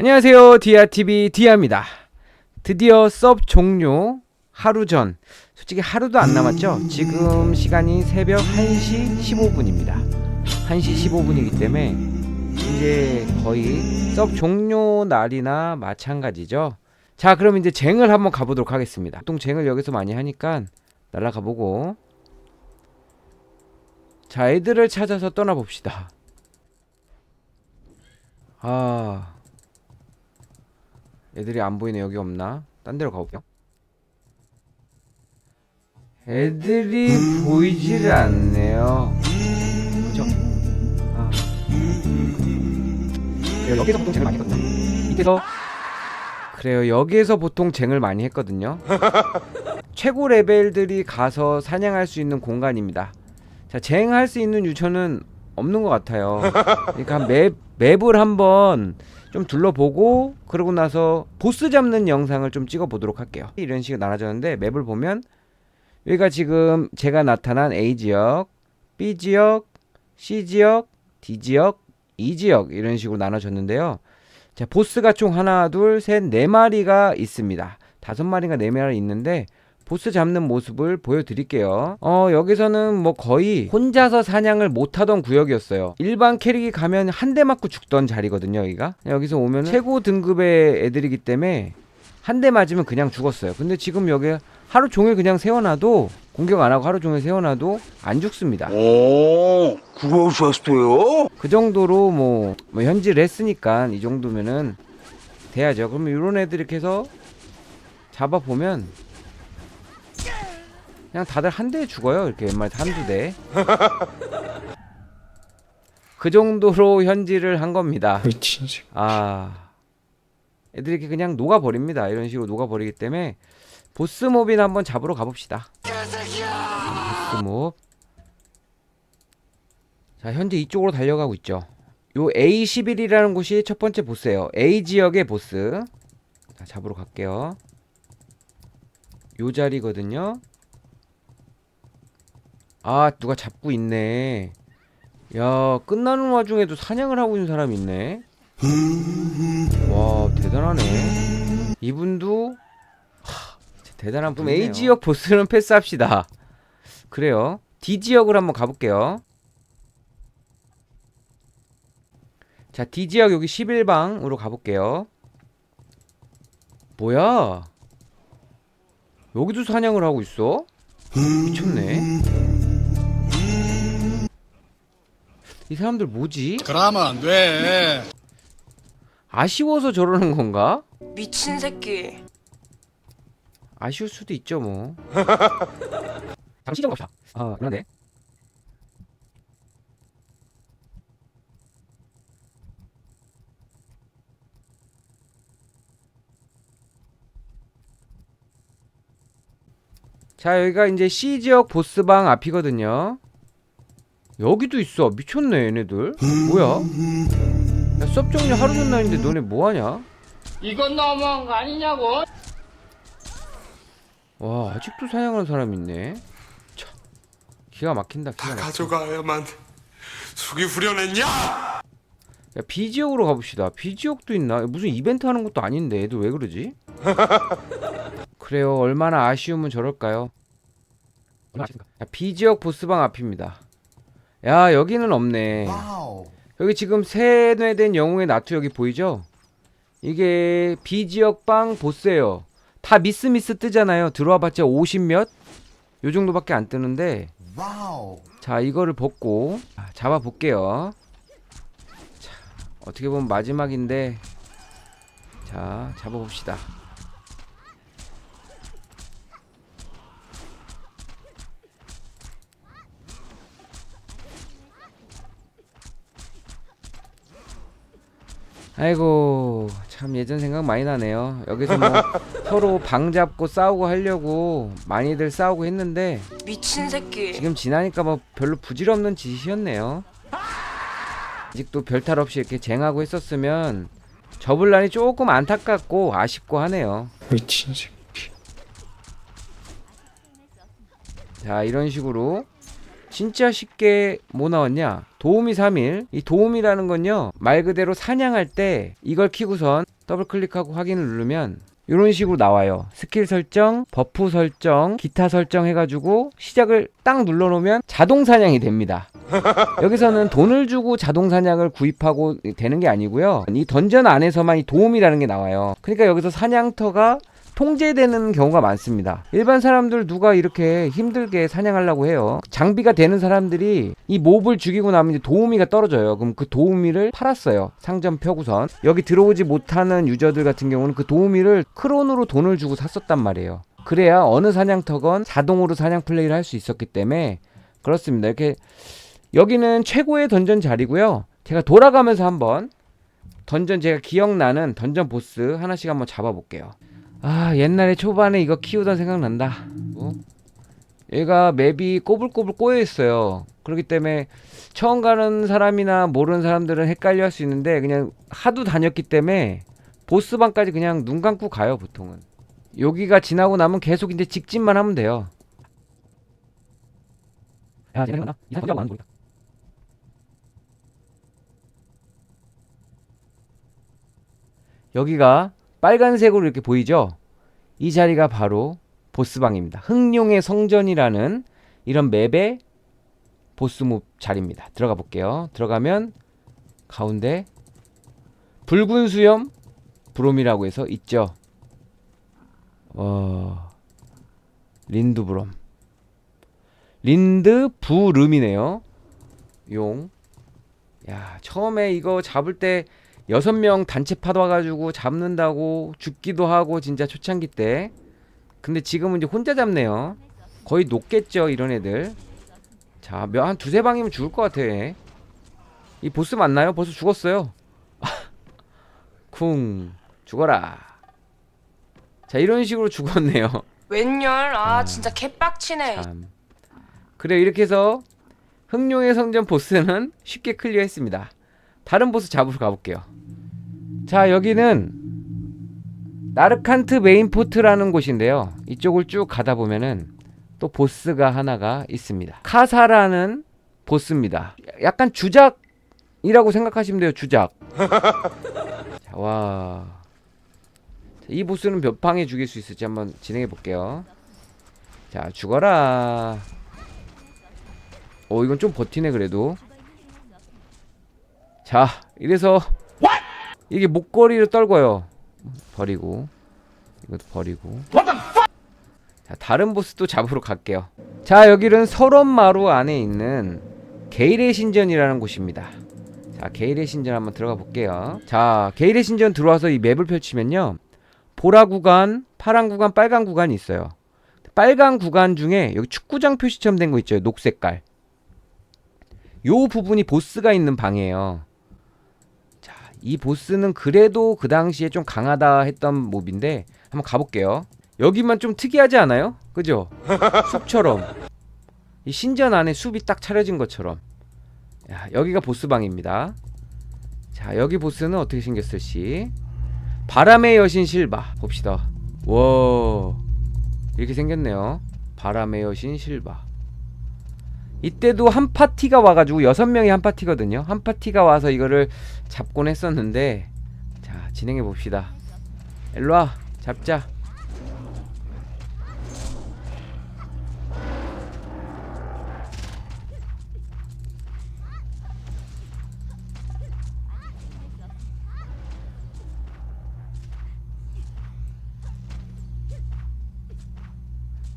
안녕하세요. 디아TV 디아입니다. 드디어 섭 종료 하루 전. 솔직히 하루도 안 남았죠? 지금 시간이 새벽 1시 15분입니다. 1시 15분이기 때문에 이제 거의 섭 종료 날이나 마찬가지죠. 자, 그럼 이제 쟁을 한번 가보도록 하겠습니다. 보통 쟁을 여기서 많이 하니까 날아가 보고 자, 애들을 찾아서 떠나봅시다. 아, 애들이 안 보이네. 여기 없나? 딴 데로 가볼게요. 애들이 보이질 않네요. 그죠? 아. 여기서 보통 쟁을 많이 했거든요. 밑에서 그래요. 여기에서 보통 쟁을 많이 했거든요. 최고 레벨들이 가서 사냥할 수 있는 공간입니다. 자, 쟁할 수 있는 유천은 없는 것 같아요. 그러니까 맵 맵을 한번 좀 둘러보고 그러고 나서 보스 잡는 영상을 좀 찍어 보도록 할게요. 이런 식으로 나눠졌는데 맵을 보면 여기가 지금 제가 나타난 A 지역, B 지역, C 지역, D 지역, E 지역 이런 식으로 나눠졌는데요. 자, 보스가 총 하나, 둘, 셋, 네 마리가 있습니다. 다섯 마리가 네 마리 있는데 보스 잡는 모습을 보여드릴게요. 어, 여기서는 뭐 거의 혼자서 사냥을 못하던 구역이었어요. 일반 캐릭이 가면 한 대 맞고 죽던 자리거든요, 여기가. 여기서 오면 최고 등급의 애들이기 때문에 한 대 맞으면 그냥 죽었어요. 근데 지금 여기 하루 종일 그냥 세워놔도 공격 안 하고 하루 종일 세워놔도 안 죽습니다. 오, 그러셨어요? 그 정도로 뭐, 뭐 현질을 했으니까 이 정도면은 돼야죠. 그러면 이런 애들 이렇게 해서 잡아 보면 그냥 다들 한 대에 죽어요. 이렇게 웬만해 한두 대. 그 정도로 현질을 한 겁니다. 미친 새끼. 아. 애들이 이렇게 그냥 녹아버립니다. 이런 식으로 녹아버리기 때문에 보스몹이나 한번 잡으러 가봅시다. 보스몹. 자, 현재 이쪽으로 달려가고 있죠. 요 A11이라는 곳이 첫 번째 보스예요. A 지역의 보스. 자, 잡으러 갈게요. 요 자리거든요. 아, 누가 잡고 있네. 야, 끝나는 와중에도 사냥을 하고 있는 사람이 있네. 와, 대단하네. 이분도 하, 대단한 분. A 지역 보스는 패스합시다. 그래요. D 지역을 한번 가볼게요. 자, D 지역 여기 11방으로 가볼게요. 뭐야? 여기도 사냥을 하고 있어? 미쳤네. 이 사람들 뭐지? 그러면 안 돼. 아쉬워서 저러는 건가? 미친 새끼. 아쉬울 수도 있죠 뭐. 잠시 시정 갑시다. 아 그런데. 자 여기가 이제 C 지역 보스방 앞이거든요. 여기도 있어 미쳤네 얘네들. 뭐야? 야, 수업 종료 하루 전날인데 너네 뭐하냐? 이건 너무한 거 아니냐고? 와 아직도 사냥하는 사람 있네. 참 기가 막힌다. 기가 다 막힌다. 가져가야만 속이 후련했냐? 야 B 지역으로 가봅시다. B 지역도 있나? 무슨 이벤트 하는 것도 아닌데 애들 왜 그러지? 그래요. 얼마나 아쉬우면 저럴까요? 야, B 지역 보스방 앞입니다. 야 여기는 없네. 여기 지금 세뇌된 영웅의 나투 여기 보이죠? 이게 B 지역 방 보스예요. 다 미스 미스 뜨잖아요. 들어와봤자 50몇? 요 정도밖에 안 뜨는데. 자 이거를 벗고 아, 잡아볼게요. 자 어떻게 보면 마지막인데. 자 잡아봅시다. 아이고 참 예전 생각 많이 나네요. 여기서 뭐 서로 방 잡고 싸우고 하려고 많이들 싸우고 했는데 미친 새끼. 지금 지나니까 뭐 별로 부질없는 짓이었네요. 아직도 별탈 없이 이렇게 쟁하고 했었으면 접을 날이 조금 안타깝고 아쉽고 하네요. 미친 새끼. 자 이런 식으로 진짜 쉽게 뭐 나왔냐? 도우미 3일. 이 도우미라는 건요 말 그대로 사냥할 때 이걸 키고선 더블 클릭하고 확인을 누르면 이런 식으로 나와요. 스킬 설정 버프 설정 기타 설정 해가지고 시작을 딱 눌러놓으면 자동 사냥이 됩니다. 여기서는 돈을 주고 자동 사냥을 구입하고 되는 게 아니고요. 이 던전 안에서만 이 도움이라는 게 나와요. 그러니까 여기서 사냥터가 통제되는 경우가 많습니다. 일반 사람들 누가 이렇게 힘들게 사냥하려고 해요. 장비가 되는 사람들이 이 몹을 죽이고 나면 이제 도우미가 떨어져요. 그럼 그 도우미를 팔았어요. 상점 펴고선. 여기 들어오지 못하는 유저들 같은 경우는 그 도우미를 크론으로 돈을 주고 샀었단 말이에요. 그래야 어느 사냥터건 자동으로 사냥 플레이를 할 수 있었기 때문에 그렇습니다. 이렇게 여기는 최고의 던전 자리고요. 제가 돌아가면서 한번 던전 제가 기억나는 던전 보스 하나씩 한번 잡아볼게요. 아 옛날에 초반에 이거 키우던 생각난다. 어? 얘가 맵이 꼬불꼬불 꼬여있어요. 그렇기 때문에 처음 가는 사람이나 모르는 사람들은 헷갈려 할 수 있는데 그냥 하도 다녔기 때문에 보스방까지 그냥 눈 감고 가요 보통은. 여기가 지나고 나면 계속 이제 직진만 하면 돼요. 야 거다. 여기가 빨간색으로 이렇게 보이죠? 이 자리가 바로 보스방입니다. 흥룡의 성전이라는 이런 맵의 보스몹 자리입니다. 들어가 볼게요. 들어가면 가운데 붉은 수염 브롬이라고 해서 있죠. 어... 린드 브롬. 린드 부름이네요. 용. 야, 처음에 이거 잡을 때 여섯 명 단체 파도 와가지고 잡는다고 죽기도 하고 진짜 초창기 때. 근데 지금은 이제 혼자 잡네요. 거의 녹겠죠 이런 애들. 자한 두세 방이면 죽을 것 같아. 얘. 이 보스 맞나요? 벌써 죽었어요. 쿵 죽어라. 자 이런 식으로 죽었네요. 웬열? 아 아, 진짜 개빡치네. 참. 그래 이렇게 해서 흥룡의 성전 보스는 쉽게 클리어했습니다. 다른 보스 잡으러 가볼게요 자 여기는 나르칸트 메인포트라는 곳인데요. 이쪽을 쭉 가다 보면은 또 보스가 하나가 있습니다. 카사라는 보스입니다. 약간 주작이라고 생각하시면 돼요 주작. 자, 와. 자, 이 보스는 몇 방에 죽일 수 있을지 한번 진행해 볼게요. 자 죽어라. 어 이건 좀 버티네 그래도. 자 이래서 이게 목걸이를 떨궈요. 버리고. 이것도 버리고. 자 다른 보스 또 잡으러 갈게요. 자 여기는 설원마루 안에 있는 게일의 신전이라는 곳입니다. 자 게일의 신전 한번 들어가 볼게요. 자 게일의 신전 들어와서 이 맵을 펼치면요. 보라 구간 파란 구간 빨간 구간이 있어요. 빨간 구간 중에 여기 축구장 표시처럼 된 거 있죠. 녹색깔. 요 부분이 보스가 있는 방이에요. 자, 이 보스는 그래도 그 당시에 좀 강하다 했던 몹인데 한번 가볼게요. 여기만 좀 특이하지 않아요? 그죠? 숲처럼 이 신전 안에 숲이 딱 차려진 것처럼. 야, 여기가 보스방입니다. 자, 여기 보스는 어떻게 생겼을지. 바람의 여신 실바 봅시다. 와, 이렇게 생겼네요. 바람의 여신 실바. 이때도 한 파티가 와가지고 여섯 명이 한 파티거든요. 한 파티가 와서 이거를 잡곤 했었는데 자 진행해 봅시다. 일로와 잡자.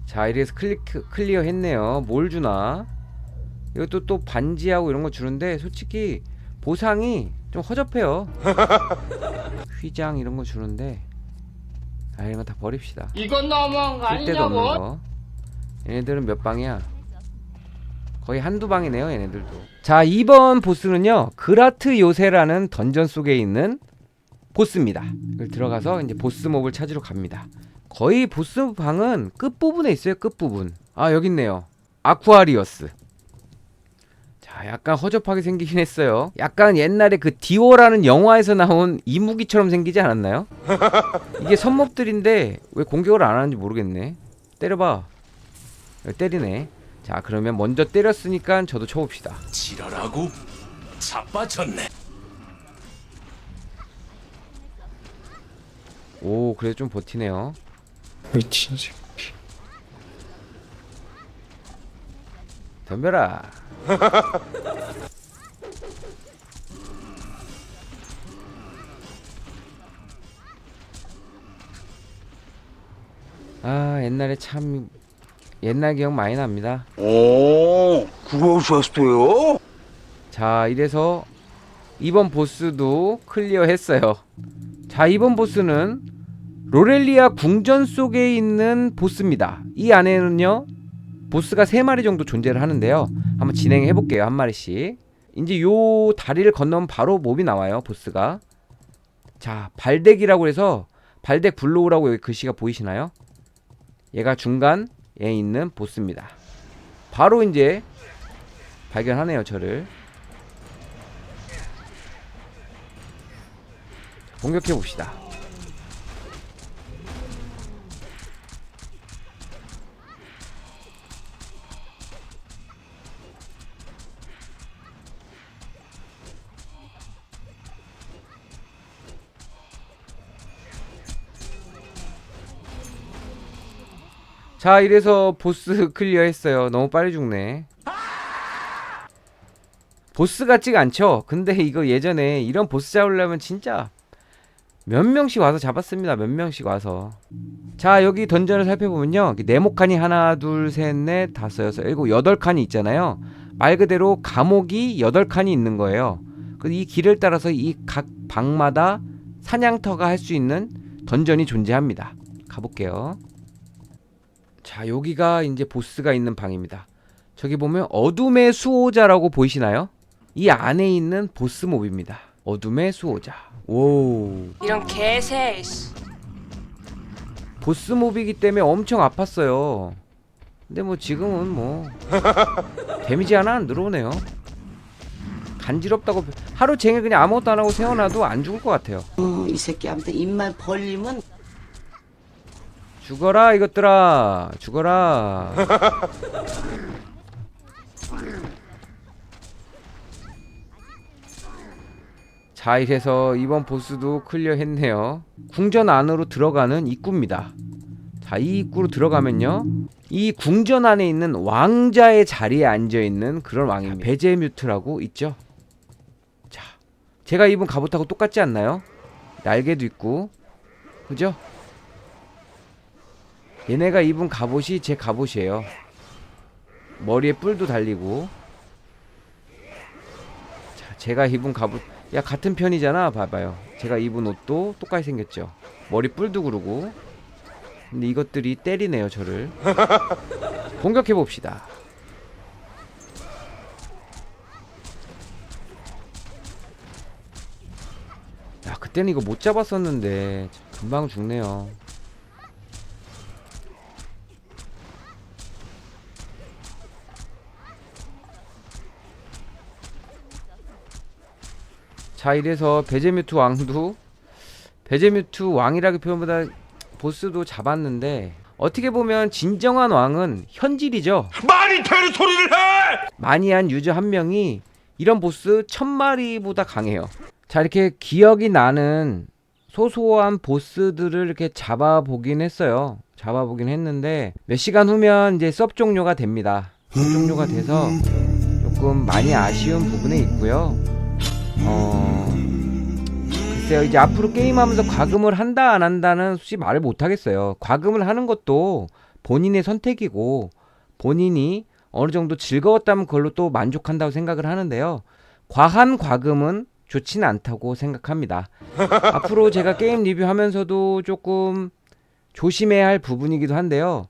자 이래서 클릭 클리어 했네요. 뭘 주나? 이것도 또 반지하고 이런 거 주는데 솔직히 보상이 좀 허접해요. 휘장 이런 거 주는데 아 이런 거 다 버립시다. 이건 너무한 거 쓸데도 없는 아니냐고 거. 얘네들은 몇 방이야? 거의 한두 방이네요, 얘네들도. 자, 2번 보스는요. 그라트 요새라는 던전 속에 있는 보스입니다. 들어가서 이제 보스 몹을 찾으러 갑니다. 거의 보스 방은 끝부분에 있어요, 끝부분. 아, 여기 있네요. 아쿠아리어스. 자, 약간 허접하게 생기긴 했어요. 약간 옛날에 그 디오라는 영화에서 나온 이무기처럼 생기지 않았나요? 이게 선몹들인데 왜 공격을 안 하는지 모르겠네. 때려봐. 때리네. 자, 그러면 먼저 때렸으니까 저도 쳐봅시다. 지랄하고 자빠졌네. 오 그래도 좀 버티네요 미친 새끼. 덤벼라 아 옛날에 참 옛날 기억 많이 납니다. 오, 그러셨어요? 자 이래서 이번 보스도 클리어 했어요. 자 이번 보스는 로렐리아 궁전 속에 있는 보스입니다. 이 안에는요 보스가 3마리 정도 존재를 하는데요. 한번 진행해 볼게요 한 마리씩. 이제 요 다리를 건너면 바로 몹이 나와요 보스가. 자 발덱이라고 해서 발덱 블로우라고 여기 글씨가 보이시나요? 얘가 중간에 있는 보스입니다. 바로 이제 발견하네요 저를. 공격해 봅시다. 자, 이래서 보스 클리어 했어요. 너무 빨리 죽네. 보스 같지가 않죠? 근데 이거 예전에 이런 보스 잡으려면 진짜 몇 명씩 와서 잡았습니다. 몇 명씩 와서. 자, 여기 던전을 살펴보면요. 네모칸이 하나, 둘, 셋, 넷, 다섯, 여섯, 일곱, 여덟 칸이 있잖아요. 말 그대로 감옥이 여덟 칸이 있는 거예요. 그래서 이 길을 따라서 이 각 방마다 사냥터가 할 수 있는 던전이 존재합니다. 가볼게요. 자, 여기가 이제 보스가 있는 방입니다. 저기 보면 어둠의 수호자라고 보이시나요? 이 안에 있는 보스 몹입니다. 어둠의 수호자. 오. 이런 개새. 씨. 보스 몹이기 때문에 엄청 아팠어요. 근데 뭐 지금은 뭐 데미지 하나 안 들어오네요. 간지럽다고 하루 종일 그냥 아무것도 안 하고 세워놔도 안 죽을 것 같아요. 어, 이 새끼한테 입만 벌리면 죽어라 이것들아 죽어라. 자 이래서 이번 보스도 클리어 했네요. 궁전 안으로 들어가는 입구입니다. 자 이 입구로 들어가면요. 이 궁전 안에 있는 왕자의 자리에 앉아 있는 그런 왕입니다. 베제뮤트라고 있죠. 자 제가 입은 갑옷하고 똑같지 않나요? 날개도 있고 그죠? 얘네가 입은 갑옷이 제 갑옷이에요. 머리에 뿔도 달리고. 자, 제가 입은 갑옷, 야 같은 편이잖아. 봐봐요. 제가 입은 옷도 똑같이 생겼죠. 머리 뿔도 그르고. 근데 이것들이 때리네요, 저를. 공격해 봅시다. 야, 그때는 이거 못 잡았었는데 금방 죽네요. 자 이래서 베제뮤트 왕도 베제뮤트 왕이라기 표현보다 보스도 잡았는데 어떻게 보면 진정한 왕은 현질이죠. 말이 되는 소리를 해! 마니한 유저 한 명이 이런 보스 천 마리보다 강해요. 자 이렇게 기억이 나는 소소한 보스들을 이렇게 잡아보긴 했어요. 잡아보긴 했는데 몇 시간 후면 이제 섭 종료가 됩니다. 섭 종료가 돼서 조금 많이 아쉬운 부분에 있고요. 어 글쎄요 이제 앞으로 게임하면서 과금을 한다 안 한다는 솔직히 말을 못 하겠어요. 과금을 하는 것도 본인의 선택이고 본인이 어느 정도 즐거웠다면 그걸로 또 만족한다고 생각을 하는데요. 과한 과금은 좋지는 않다고 생각합니다. 앞으로 제가 게임 리뷰하면서도 조금 조심해야 할 부분이기도 한데요.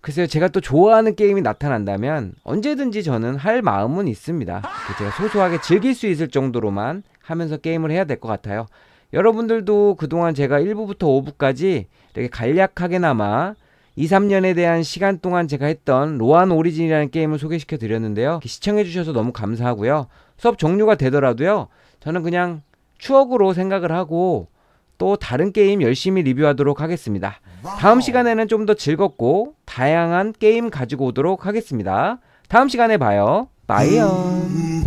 글쎄요, 제가 또 좋아하는 게임이 나타난다면 언제든지 저는 할 마음은 있습니다. 제가 소소하게 즐길 수 있을 정도로만 하면서 게임을 해야 될 것 같아요. 여러분들도 그동안 제가 1부부터 5부까지 이렇게 간략하게나마 2, 3년에 대한 시간 동안 제가 했던 로안 오리진이라는 게임을 소개시켜 드렸는데요. 시청해 주셔서 너무 감사하고요. 수업 종료가 되더라도요. 저는 그냥 추억으로 생각을 하고 또 다른 게임 열심히 리뷰하도록 하겠습니다. 다음 시간에는 좀 더 즐겁고 다양한 게임 가지고 오도록 하겠습니다. 다음 시간에 봐요. 빠이요.